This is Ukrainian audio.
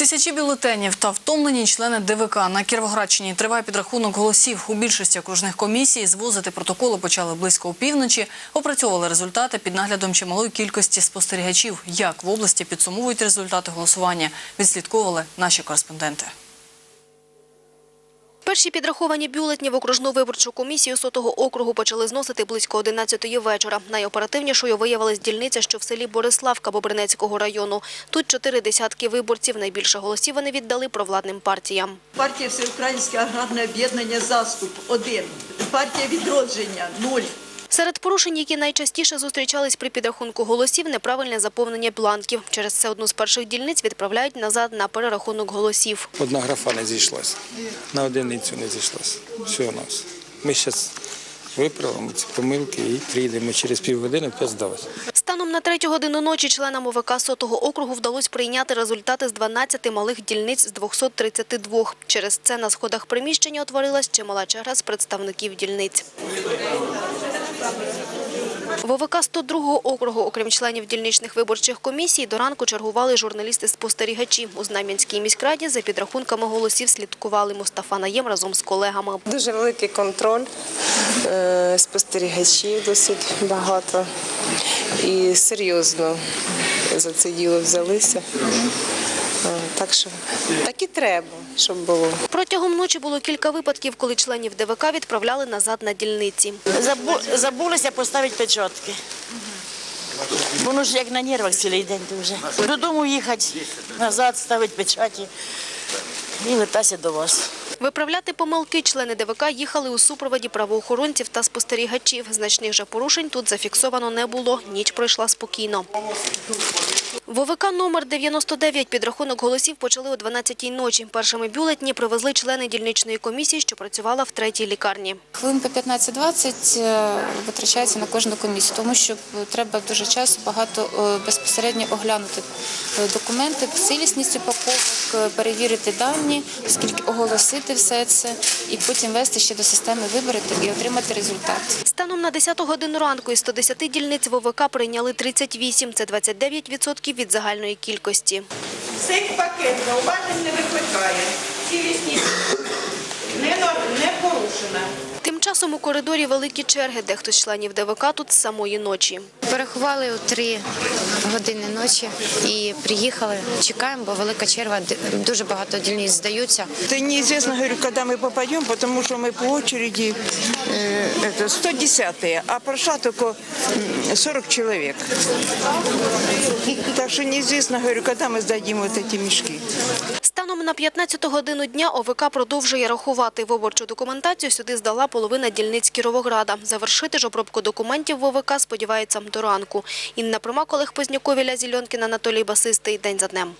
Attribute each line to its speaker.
Speaker 1: Тисячі бюлетенів та втомлені члени ДВК на Кіровоградщині триває підрахунок голосів. У більшості окружних комісій звозити протоколи почали близько опівночі. Опрацьовували результати під наглядом чималої кількості спостерігачів. Як в області підсумовують результати голосування, відслідковували наші кореспонденти.
Speaker 2: Перші підраховані бюлетні в окружну виборчу комісію сотого округу почали зносити близько 11-ї вечора. Найоперативнішою виявилась дільниця, що в селі Бориславка Бобринецького району. Тут чотири десятки виборців. Найбільше голосів вони віддали провладним партіям.
Speaker 3: Партія Всеукраїнське аграрне об'єднання «Заступ» – один. Партія відродження – нуль.
Speaker 2: Серед порушень, які найчастіше зустрічались при підрахунку голосів, неправильне заповнення бланків. Через це одну з перших дільниць відправляють назад на перерахунок голосів.
Speaker 4: Одна графа не зійшлася. На одиницю не зійшлася. Все у нас. Ми зараз виправимо ці помилки і приїдемо через півгодини, години здалося.
Speaker 2: Станом на третю годину ночі членам ОВК сотого округу вдалося прийняти результати з 12 малих дільниць з 232. Через це на сходах приміщення утворилась чимала черга з представників дільниць. В ОВК 102 округу, окрім членів дільничних виборчих комісій, до ранку чергували журналісти-спостерігачі. У Знам'янській міськраді за підрахунками голосів слідкували Мустафа Наєм разом з колегами.
Speaker 5: Дуже великий контроль, е, спостерігачів досить багато. І серйозно за це діло взялися. Так що так і треба, щоб було.
Speaker 2: Протягом ночі було кілька випадків, коли членів ДВК відправляли назад на дільниці.
Speaker 6: Забу- забулися поставити печатки. Воно ж як на нервах цілий день дуже. Додому їхати, назад ставити печаті і вертатися до вас.
Speaker 2: Виправляти помилки члени ДВК їхали у супроводі правоохоронців та спостерігачів. Значних же порушень тут зафіксовано не було. Ніч пройшла спокійно. В ОВК номер 99 підрахунок голосів почали о 12-й ночі. Першими бюлетні привезли члени дільничної комісії, що працювала в третій лікарні.
Speaker 7: Хвилин по 15-20 е, витрачається на кожну комісію, тому що треба дуже часто багато е, безпосередньо оглянути е, документи, цілісність упаковок, перевірити дані, оскільки оголосити все це і потім вести ще до системи виборити і отримати результат.
Speaker 2: Станом на 10 годину ранку із 110 дільниць в ОВК прийняли 38. Це 29% від загальної кількості.
Speaker 8: Цей пакет зауважень не викликає. Цілісність не порушена.
Speaker 2: Тим часом у коридорі великі черги, де хтось з членів ДВК тут з самої ночі.
Speaker 9: Переховали у три години ночі і приїхали. Чекаємо, бо велика черга, дуже багато дільниць здаються.
Speaker 10: Та неізвісно, говорю, коли ми попадемо, тому що ми по черзі, е, 110-е, а прошла только 40 человек. Так что неизвестно, говорю, когда мы сдадим вот эти.
Speaker 2: Станом на 15 годину дня ОВК продовжує рахувати виборчу документацію. Сюди здала половина дільниць Кіровограда. Завершити ж обробку документів в ОВК сподівається до ранку. Інна Примак, Олег Позняков, Ілля Зільонкіна, Анатолій Басистий. День за днем.